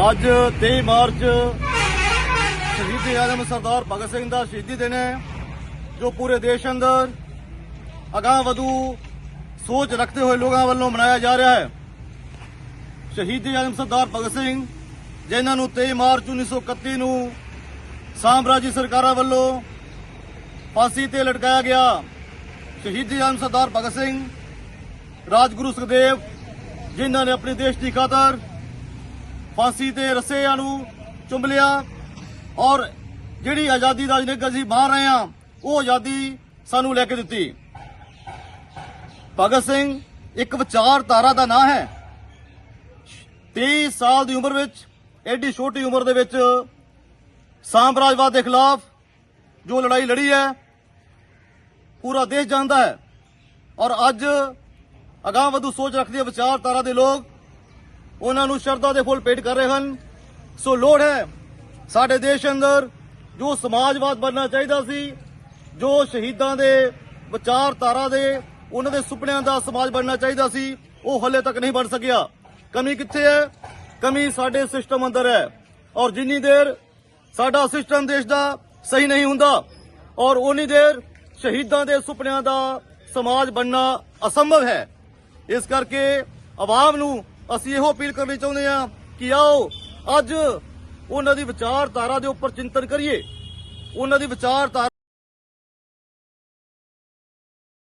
ਅੱਜ 23 ਮਾਰਚ ਸ਼ਹੀਦ ਆਲਮ ਸਰਦਾਰ ਭਗਤ ਸਿੰਘ ਦਾ ਸ਼ਹੀਦੀ ਦਿਨ ਹੈ, ਜੋ ਪੂਰੇ ਦੇਸ਼ ਅੰਦਰ ਅਗਾਹ ਵਧੂ ਸੋਚ ਰੱਖਦੇ ਹੋਏ ਲੋਕਾਂ ਵੱਲੋਂ ਮਨਾਇਆ ਜਾ ਰਿਹਾ ਹੈ। ਸ਼ਹੀਦ ਆਲਮ ਸਰਦਾਰ ਭਗਤ ਸਿੰਘ, ਜਿਨ੍ਹਾਂ ਨੂੰ 23 ਮਾਰਚ 1931 ਨੂੰ ਸਾਮਰਾਜੀ ਸਰਕਾਰਾਂ ਵੱਲੋਂ ਫਾਂਸੀ ਤੇ ਲਟਕਾਇਆ ਗਿਆ। ਸ਼ਹੀਦ ਆਲਮ ਸਰਦਾਰ ਭਗਤ ਸਿੰਘ ਰਾਜਗੁਰੂ ਸੁਖਦੇਵ, ਜਿਨ੍ਹਾਂ ਨੇ ਆਪਣੇ ਦੇਸ਼ ਦੀ ਖਾਤਰ ਫਾਂਸੀ ਤੇ ਰੱਸਿਆਂ ਨੂੰ ਚੁੰਮ ਲਿਆ ਔਰ ਜਿਹੜੀ ਆਜ਼ਾਦੀ ਦਾ ਜਿੰਨੇ ਅਸੀਂ ਬਾਹਰ ਰਹੇ ਹਾਂ, ਉਹ ਆਜ਼ਾਦੀ ਸਾਨੂੰ ਲੈ ਕੇ ਦਿੱਤੀ। ਭਗਤ ਸਿੰਘ ਇੱਕ ਵਿਚਾਰਧਾਰਾ ਦਾ ਨਾਂ ਹੈ। 23 ਸਾਲ ਦੀ ਉਮਰ ਵਿੱਚ ਐਡੀ ਛੋਟੀ ਉਮਰ ਦੇ ਵਿੱਚ ਸਾਮਰਾਜਵਾਦ ਦੇ ਖਿਲਾਫ ਜੋ ਲੜਾਈ ਲੜੀ ਹੈ, ਪੂਰਾ ਦੇਸ਼ ਜਾਣਦਾ ਹੈ। ਔਰ ਅੱਜ ਅਗਾਂਹ ਵਧੂ ਸੋਚ ਰੱਖਦੇ ਵਿਚਾਰਧਾਰਾ ਦੇ ਲੋਕ। ਉਹਨਾਂ ਨੂੰ ਸ਼ਰਧਾ ਦੇ ਫੁੱਲ ਭੇਟ ਕਰ ਰਹੇ ਹਨ। ਸੋ ਲੋੜ ਹੈ ਸਾਡੇ ਦੇਸ਼ ਅੰਦਰ ਜੋ ਸਮਾਜਵਾਦ ਬਣਨਾ ਚਾਹੀਦਾ ਸੀ, ਜੋ ਸ਼ਹੀਦਾਂ ਦੇ ਵਿਚਾਰਧਾਰਾ ਦੇ ਉਹਨਾਂ ਦੇ ਸੁਪਨਿਆਂ ਦਾ ਸਮਾਜ ਬਣਨਾ ਚਾਹੀਦਾ ਸੀ, ਉਹ ਹਲੇ ਤੱਕ ਨਹੀਂ ਬਣ ਸਕਿਆ। ਕਮੀ ਕਿੱਥੇ ਹੈ? ਕਮੀ ਸਾਡੇ ਸਿਸਟਮ ਅੰਦਰ ਹੈ। ਔਰ ਜਿੰਨੀ ਦੇਰ ਸਾਡਾ ਸਿਸਟਮ ਦੇਸ਼ ਦਾ ਸਹੀ ਨਹੀਂ ਹੁੰਦਾ, ਔਰ ਉਨੀ ਦੇਰ ਸ਼ਹੀਦਾਂ ਦੇ ਸੁਪਨਿਆਂ ਦਾ ਸਮਾਜ ਬਣਨਾ ਅਸੰਭਵ ਹੈ। ਇਸ ਕਰਕੇ ਆਵਾਮ ਨੂੰ ਅਸੀਂ ਇਹੋ ਅਪੀਲ ਕਰਨੀ ਚਾਹੁੰਦੇ ਹਾਂ ਕਿ ਆਓ ਅੱਜ ਉਹਨਾਂ ਦੀ ਵਿਚਾਰਧਾਰਾ ਦੇ ਉੱਪਰ ਚਿੰਤਨ ਕਰੀਏ। ਉਹਨਾਂ ਦੀ ਵਿਚਾਰਧਾਰਾ